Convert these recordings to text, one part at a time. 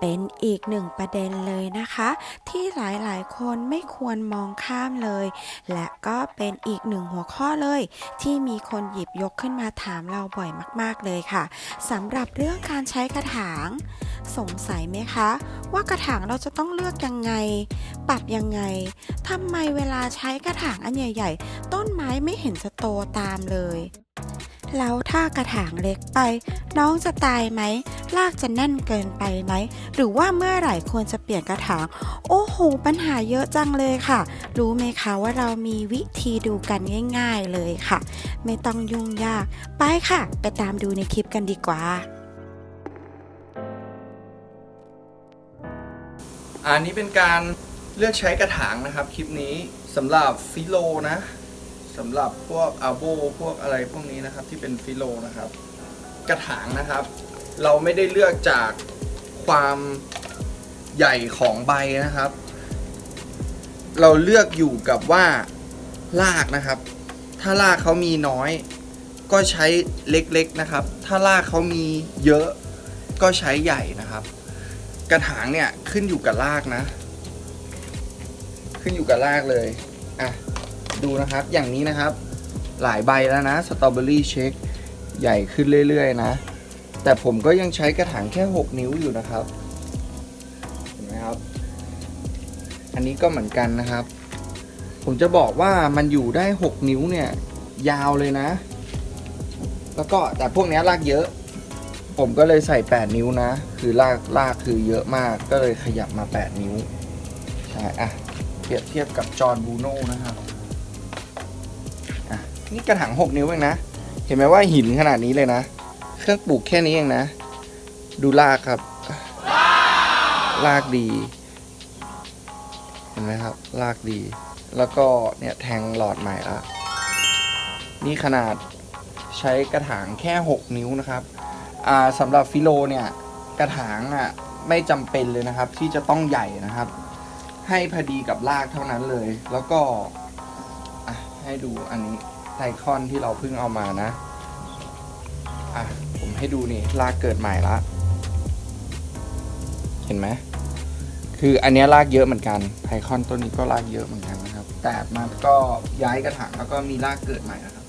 เป็นอีกหนึ่งประเด็นเลยนะคะ ที่หลายๆ คนไม่ควรมองข้ามเลย และก็เป็นอีกหนึ่งหัวข้อเลย ที่มีคนหยิบยกขึ้นมาถามเราบ่อยมาก ๆเลยค่ะสำหรับเรื่องการใช้กระถาง สงสัยไหมคะ ว่ากระถางเราจะต้องเลือกยังไง ปรับยังไงทำไมเวลาใช้กระถางอันใหญ่ ๆ ต้นไม้ไม่เห็นจะโตตามเลย แล้วถ้ากระถางเล็กไป น้องจะตายไหมรากจะแน่นเกินไปไหม หรือว่าเมื่อไหร่ควรจะเปลี่ยนกระถาง โอ้โห ปัญหาเยอะจังเลยค่ะ รู้ไหมคะว่าเรามีวิธีดูกันง่ายๆเลยค่ะ ไม่ต้องยุ่งยาก ไปค่ะ ไปตามดูในคลิปกันดีกว่าอันนี้เป็นการเลือกใช้กระถางนะครับคลิปนี้สำหรับฟิโลนะ สำหรับพวกอาโบพวกอะไรพวกนี้นะครับที่เป็นฟิโลนะครับ กระถางนะครับ เราไม่ได้เลือกจากความใหญ่ของใบนะครับ เราเลือกอยู่กับว่ารากนะครับ ถ้ารากเขามีน้อย ก็ใช้เล็กๆนะครับ ถ้ารากเขามีเยอะก็ใช้ใหญ่นะครับ กระถางเนี่ยขึ้นอยู่กับรากนะ ขึ้นอยู่กับรากเลยอะ ดูนะครับ อย่างนี้นะครับ หลายใบแล้วนะสตรอเบอรี่เช็คใหญ่ขึ้นเรื่อยๆนะ แต่ผมก็ยังใช้กระถางแค่ 6 นิ้วอยู่นะครับ เห็นไหมครับ อันนี้ก็เหมือนกันนะครับ ผมจะบอกว่ามันอยู่ได้ 6 นิ้วเนี่ย ยาวเลยนะ แล้วก็แต่พวกนี้ยรากเยอะ ผมก็เลยใส่ 8 นิ้วนะ คือลากลากคือเยอะมากก็เลยขยับมา 8 นิ้วใช่อะเปรียบเทียบกับจอห์นบูโน่นะครับ นี่กระถาง6นิ้วเองนะ เห็นไหมว่าหินขนาดนี้เลยนะ เครื่องปลูกแค่นี้เองนะ ดูลากครับ ลากดี เห็นไหมครับ ลากดี แล้วก็เนี่ยแทงหลอดใหม่ละนี่ขนาดใช้กระถางแค่ 6 นิ้วนะครับอ่าสำหรับฟิโลเนี่ยกระถางอะไม่จำเป็นเลยนะครับ ที่จะต้องใหญ่นะครับ ให้พอดีกับรากเท่านั้นเลย แล้วก็ให้ดูอันนี้ ไทคอนที่เราเพิ่งเอามานะ อะ ผมให้ดูนี่รากเกิดใหม่ละ เห็นไหม คืออันนี้ยรากเยอะเหมือนกันไทคอนต้นนี้ก็รากเยอะเหมือนกันนะครับ แต่มันก็ย้ายกระถางแล้วก็มีรากเกิดใหม่นะครับ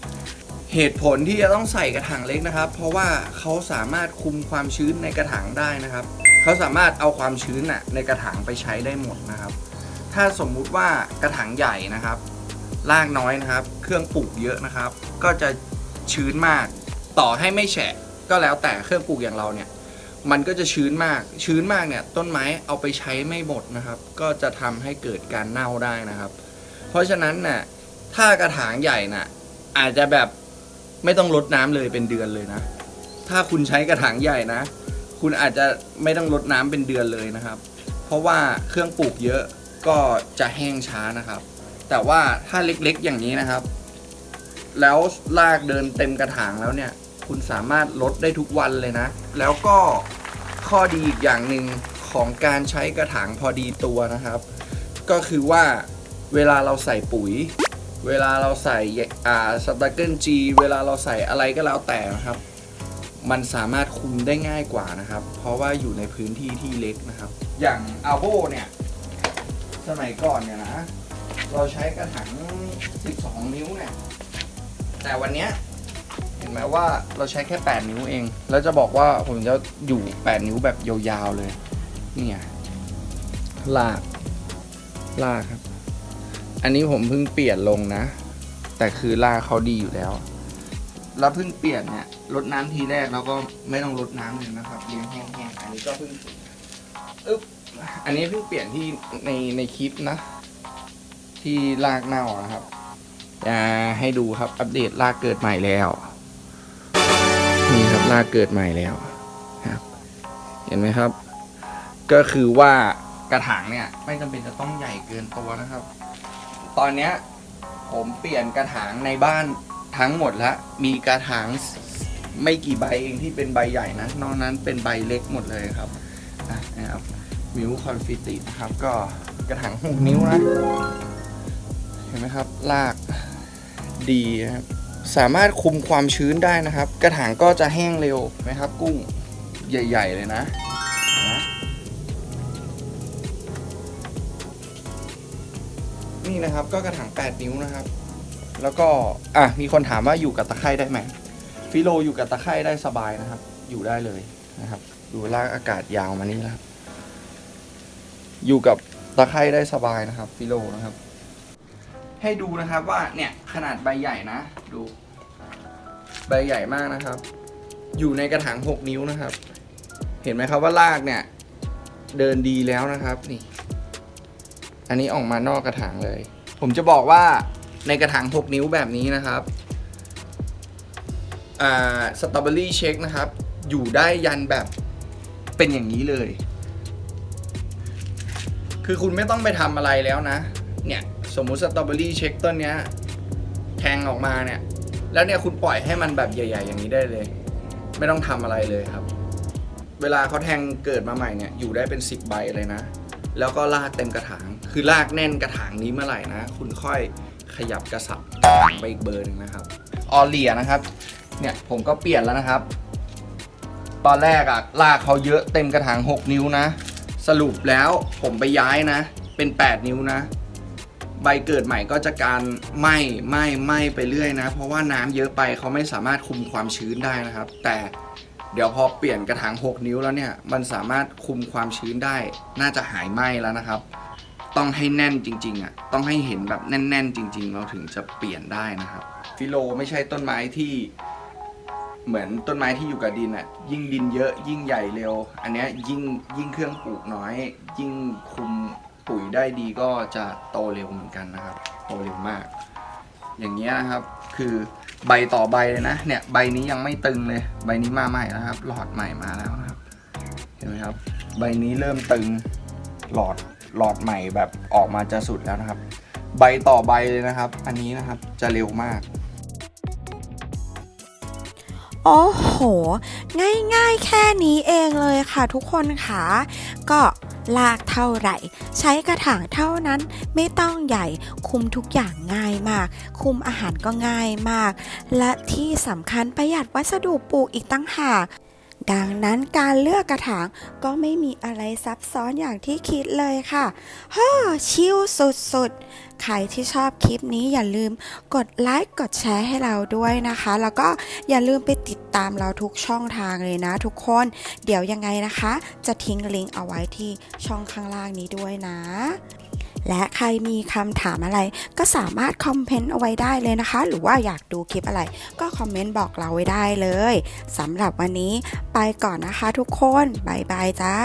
เหตุผลที่จะต้องใส่กระถางเล็กนะครับ เพราะว่าเขาสามารถคุมความชื้นในกระถางได้นะครับ เขาสามารถเอาความชื้นน่ะในกระถางไปใช้ได้หมดนะครับ ถ้าสมมุติว่ากระถางใหญ่นะครับ รากน้อยนะครับ เครื่องปลูกเยอะนะครับ ก็จะชื้นมาก ต่อให้ไม่แฉะก็แล้วแต่เครื่องปลูกอย่างเราเนี่ย มันก็จะชื้นมาก ชื้นมากเนี่ย ต้นไม้เอาไปใช้ไม่หมดนะครับ ก็จะทำให้เกิดการเน่าได้นะครับ เพราะฉะนั้นน่ะถ้ากระถางใหญ่น่ะ อาจจะแบบไม่ต้องลดน้ำเลยเป็นเดือนเลยนะ ถ้าคุณใช้กระถางใหญ่นะ คุณอาจจะไม่ต้องลดน้ำเป็นเดือนเลยนะครับ เพราะว่าเครื่องปลูกเยอะก็จะแห้งช้านะครับ แต่ว่าถ้าเล็กๆอย่างนี้นะครับ แล้วลากเดินเต็มกระถางแล้วเนี่ย คุณสามารถลดได้ทุกวันเลยนะ แล้วก็ข้อดีอีกอย่างหนึ่งของการใช้กระถางพอดีตัวนะครับ ก็คือว่าเวลาเราใส่ปุ๋ย เวลาเราใส่อ่าสตาร์เกิลจีเวลาเราใส่อะไรก็แล้วแต่นะครับ มันสามารถคุมได้ง่ายกว่านะครับ เพราะว่าอยู่ในพื้นที่ที่เล็กนะครับ อย่างอาโบเนี่ย สมัยก่อนเนี่ยนะ เราใช้กระถาง 12 นิ้วเนี่ย แต่วันเนี้ยเห็นไหมว่าเราใช้แค่ 8 นิ้วเอง แล้วจะบอกว่าผมจะอยู่ 8 นิ้วแบบยาวๆเลย เนี่ยลาก ลากครับ อันนี้ผมเพิ่งเปลี่ยนลงนะ แต่คือลากเขาดีอยู่แล้ว แล้วเพิ่งเปลี่ยนเนี่ยลดน้ำทีแรกแล้วก็ไม่ต้องลดน้ำเลยนะครับเลี้ยงแห้งๆอันนี้ก็เพิ่งอึ๊บอันนี้เพิ่งเปลี่ยนที่ในในคลิปนะ ที่ลากเน่านะครับจะให้ดูครับอัปเดตลากเกิดใหม่แล้วนี่ครับลากเกิดใหม่แล้วครับ เห็นไหมครับ ก็คือว่ากระถางเนี่ย ไม่จำเป็นจะต้องใหญ่เกินตัวนะครับ ตอนเนี้ยผมเปลี่ยนกระถางในบ้านทั้งหมดแล้วมีกระถางไม่กี่ใบเองที่เป็นใบใหญ่นะนอกนั้นเป็นใบเล็กหมดเลยครับนะครับมิวคอนฟิตินะครับ ก็กระถางหกนิ้วนะ เห็นไหมครับลากดีครับสามารถคุมความชื้นได้นะครับ กระถางก็จะแห้งเร็วไหมครับ กุ้งใหญ่ ๆ เลยนะนี่นะครับก็กระถาง 8 นิ้วนะครับ แล้วก็อะมีคนถามว่าอยู่กับตะไคร้ได้ไหมฟิโลอยู่กับตะไคร้ได้สบายนะครับ อยู่ได้เลยนะครับดูลากอากาศยาวมานี่แล้วอยู่กับตะไคร้ได้สบายนะครับ ฟิโลนะครับ ให้ดูนะครับว่าเนี่ยขนาดใบใหญ่นะ ดูใบใหญ่มากนะครับ อยู่ในกระถาง 6 นิ้วนะครับ เห็นไหมครับว่าลากเนี่ย เดินดีแล้วนะครับนี่ อันนี้ออกมานอกกระถางเลย ผมจะบอกว่าในกระถาง 6 นิ้วแบบนี้นะครับอ่าสตรอเบอรี่เช็คนะครับ อยู่ได้ยันแบบเป็นอย่างนี้เลย คือคุณไม่ต้องไปทำอะไรแล้วนะ เนี่ย สมมุติสตรอเบอรี่เช็คต้นเนี้ยแทงออกมาเนี่ย แล้วเนี่ยคุณปล่อยให้มันแบบใหญ่ ๆ อย่างนี้ได้เลย ไม่ต้องทำอะไรเลยครับ เวลาเขาแทงเกิดมาใหม่เนี่ยอยู่ได้เป็น 10 ใบเลยนะ แล้วก็ลากเต็มกระถาง คือลากแน่นกระถางนี้เมื่อไหร่นะ คุณค่อยขยับกระสับไปอีกเบอร์หนึงนะครับ ออเลียนะครับ เนี่ยผมก็เปลี่ยนแล้วนะครับ ตอนแรกอะลากเขาเยอะเต็มกระถาง 6 นิ้วนะ สรุปแล้วผมไปย้ายนะ เป็น 8 นิ้วนะ ใบเกิดใหม่ก็จะการไหม้ไหม้ไหม้ไปเรื่อยนะ เพราะว่าน้ำเยอะไปเขาไม่สามารถคุมความชื้นได้นะครับ แต่เดี๋ยวพอเปลี่ยนกระถาง 6 นิ้วแล้วเนี่ยมันสามารถคุมความชื้นได้ น่าจะหายไหม้แล้วนะครับ ต้องให้แน่นจริงๆอะต้องให้เห็นแบบแน่น ๆ จริง ๆ เราถึงจะเปลี่ยนได้นะครับ ฟิโลไม่ใช่ต้นไม้ที่เหมือนต้นไม้ที่อยู่กับดินอะยิ่งดินเยอะยิ่งใหญ่เร็ว อันเนี้ยยิ่งยิ่งเครื่องปลูกน้อย ยิ่งคุม ปุ๋ยได้ดีก็จะโตเร็วเหมือนกันนะครับ โตเร็วมาก อย่างเงี้ยนะครับ คือใบต่อใบเลยนะ เนี่ยใบนี้ยังไม่ตึงเลย ใบนี้มาใหม่แล้วครับ หลอดใหม่มาแล้วนะครับ เห็นไหมครับ ใบนี้เริ่มตึง หลอด หลอดใหม่แบบออกมาจะสุดแล้วนะครับ ใบต่อใบเลยนะครับ อันนี้นะครับจะเร็วมากโอ้โห ง่ายๆ แค่นี้เองเลยค่ะทุกคนค่ะ ก็ ลากเท่าไหร่ ใช้กระถางเท่านั้นไม่ต้องใหญ่คุมทุกอย่างง่ายมาก คุมอาหารก็ง่ายมาก และที่สำคัญประหยัดวัสดุปลูกอีกตั้งหาก ดังนั้นการเลือกกระถางก็ไม่มีอะไรซับซ้อนอย่างที่คิดเลยค่ะฮ่อชิลสุดๆ ใครที่ชอบคลิปนี้อย่าลืมกดไลค์กดแชร์ให้เราด้วยนะคะ แล้วก็อย่าลืมไปติดตามเราทุกช่องทางเลยนะทุกคน เดี๋ยวยังไงนะคะ จะทิ้งลิงก์เอาไว้ที่ช่องข้างล่างนี้ด้วยนะ และใครมีคำถามอะไร ก็สามารถคอมเมนต์เอาไว้ได้เลยนะคะ หรือว่าอยากดูคลิปอะไร ก็คอมเมนต์บอกเราไว้ได้เลยสำหรับวันนี้ไปก่อนนะคะทุกคนบ๊ายบายจ้า